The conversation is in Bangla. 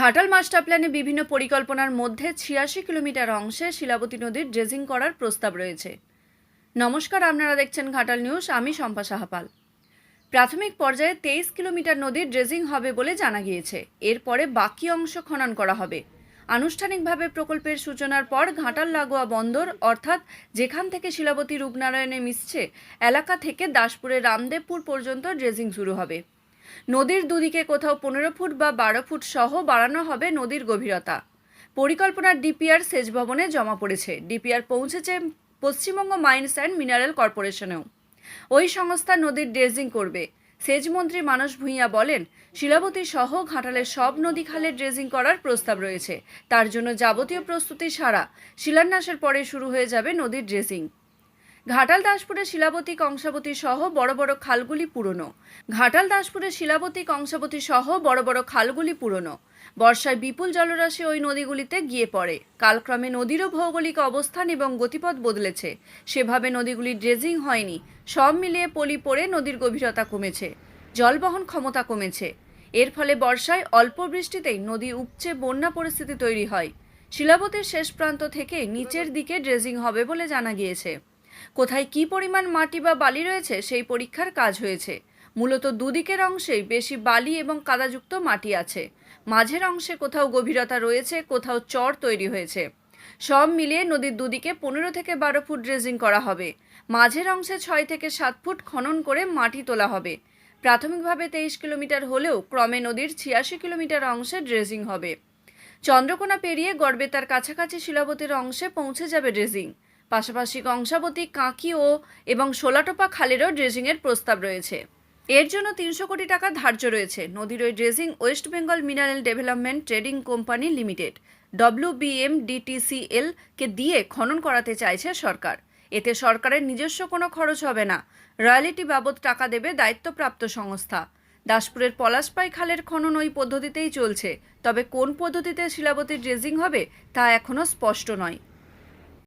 ঘাটাল মাস্টার প্ল্যানে বিভিন্ন পরিকল্পনার মধ্যে ছিয়াশি কিলোমিটার অংশে শিলাবতী নদীর ড্রেজিং করার প্রস্তাব রয়েছে। নমস্কার, আপনারা দেখছেন ঘাটাল নিউজ। আমি শম্পা সাহাপাল। প্রাথমিক পর্যায়ে তেইশ কিলোমিটার নদীর ড্রেজিং হবে বলে জানা গিয়েছে। এরপরে বাকি অংশ খনন করা হবে। আনুষ্ঠানিকভাবে প্রকল্পের সূচনার পর ঘাটাল লাগোয়া বন্দর, অর্থাৎ যেখান থেকে শিলাবতী রূপনারায়ণে মিশছে, এলাকা থেকে দাসপুরের রামদেবপুর পর্যন্ত ড্রেজিং শুরু হবে। নদীর দুদিকে কোথাও পনেরো ফুট বা বারো ফুট সহ বাড়ানো হবে নদীর গভীরতা। পরিকল্পনার ডিপিআর সেচ ভবনে জমা পড়েছে। ডিপিআর পৌঁছেছে পশ্চিমবঙ্গ মাইন্স অ্যান্ড মিনারেল কর্পোরেশনেও। ওই সংস্থা নদীর ড্রেজিং করবে। সেচমন্ত্রী মানস ভূঁইয়া বলেন, শিলাবতী সহ ঘাটালের সব নদী খালে ড্রেজিং করার প্রস্তাব রয়েছে। তার জন্য যাবতীয় প্রস্তুতি সারা। শিলান্যাসের পরে শুরু হয়ে যাবে নদীর ড্রেজিং। ঘাটাল দাসপুরে শিলাবতী কংসাবতী সহ বড় বড় খালগুলি পুরনো। ঘাটাল দাসপুরে শিলাবতী কংসাবতী সহ বড় বড় খালগুলি পুরনো। বর্ষায় বিপুল জলরাশি ওই নদীগুলিতে গিয়ে পড়ে। কালক্রমে নদীরও ভৌগোলিক অবস্থান এবং গতিপথ বদলেছে। সেভাবে নদীগুলি ড্রেজিং হয়নি। সব মিলিয়ে পলি পড়ে নদীর গভীরতা কমেছে। জলবহন ক্ষমতা কমেছে। এর ফলে বর্ষায় অল্প বৃষ্টিতেই নদী উপচে বন্যা পরিস্থিতি তৈরি হয়। শিলাবতীর শেষ প্রান্ত থেকে নিচের দিকে ড্রেজিং হবে বলে জানা গিয়েছে। কোথায় কি পরিমাণ মাটি বা বালি রয়েছে, সেই পরীক্ষার কাজ হয়েছে। মূলত দুদিকের অংশেই বেশি বালি এবং কাদাযুক্ত মাটি আছে। মাঝের অংশে কোথাও গভীরতা রয়েছে, কোথাও চর তৈরি হয়েছে। সব মিলিয়ে নদীর দুদিকে পনেরো থেকে বারো ফুট ড্রেজিং করা হবে। মাঝের অংশে ছয় থেকে সাত ফুট খনন করে মাটি তোলা হবে। প্রাথমিকভাবে তেইশ কিলোমিটার হলেও ক্রমে নদীর ছিয়াশি কিলোমিটার অংশে ড্রেজিং হবে। চন্দ্রকোনা পেরিয়ে গড়বেতার কাছাকাছি শিলাবতীর অংশে পৌঁছে যাবে ড্রেজিং। পাশাপাশি কংসাবতী কাঁকি ও এবং সোলাটোপা খালেরও ড্রেজিংয়ের প্রস্তাব রয়েছে। এর জন্য তিনশো কোটি টাকা ধার্য রয়েছে। নদীর ওই dredging West Bengal Mineral Development Trading Company Limited WBMDTCL কে দিয়ে খনন করাতে চাইছে সরকার। এতে সরকারের নিজস্ব কোনো খরচ হবে না। রয়্যালিটি বাবদ টাকা দেবে দায়িত্বপ্রাপ্ত সংস্থা। দাসপুরের পলাশপাই খালের খনন ওই পদ্ধতিতেই চলছে। তবে কোন পদ্ধতিতে শিলাবতীর ড্রেজিং হবে তা এখনও স্পষ্ট নয়।